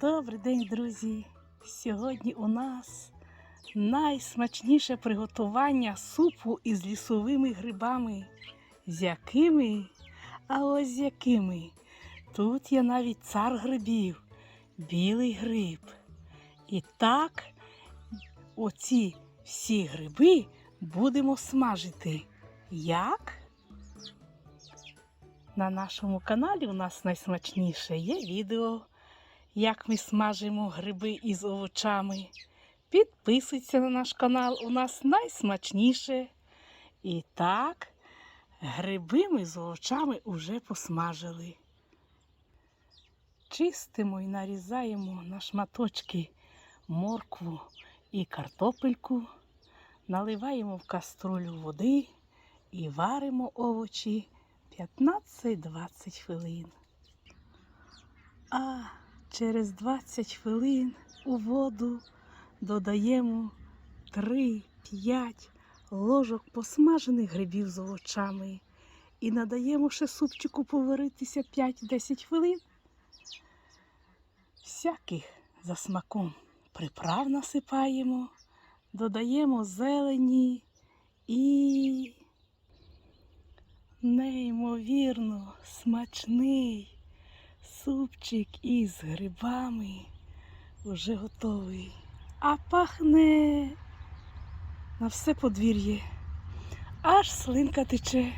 Добрий день, друзі! Сьогодні у нас найсмачніше приготування супу із лісовими грибами. З якими? А ось з якими. Тут є навіть цар грибів, білий гриб. І так, оці всі гриби будемо смажити. Як? На нашому каналі у нас найсмачніше є відео як ми смажимо гриби із овочами. Підписуйся на наш канал, у нас найсмачніше. І так, гриби ми з овочами вже посмажили. Чистимо і нарізаємо на шматочки моркву і картопельку, наливаємо в каструлю води і варимо овочі 15-20 хвилин. А Через 20 хвилин у воду додаємо 3-5 ложок посмажених грибів з овочами і надаємо ще супчику поваритися 5-10 хвилин. Всяких за смаком приправ насипаємо, додаємо зелені і неймовірно смачний. Супчик із грибами вже готовий. А пахне на все подвір'я. Аж слинка тече.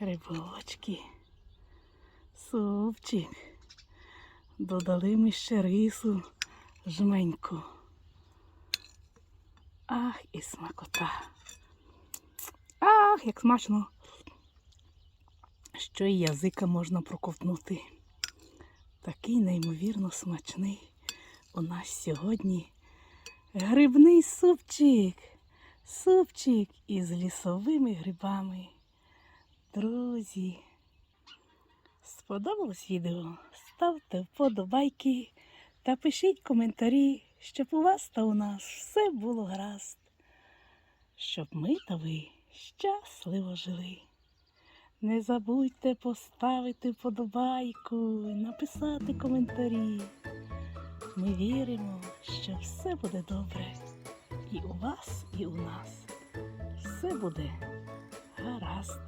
Грибочки, супчик. Додали ми ще рису жменьку. Ах, і смакота. Ах, як смачно що і язика можна проковтнути. Такий неймовірно смачний у нас сьогодні грибний супчик. Супчик із лісовими грибами. Друзі, сподобалось відео? Ставте вподобайки та пишіть коментарі, щоб у вас та у нас все було гаразд, щоб ми та ви щасливо жили. Не забудьте поставити вподобайку, і написати коментарі. Ми віримо, що все буде добре. І у вас, і у нас. Все буде гаразд.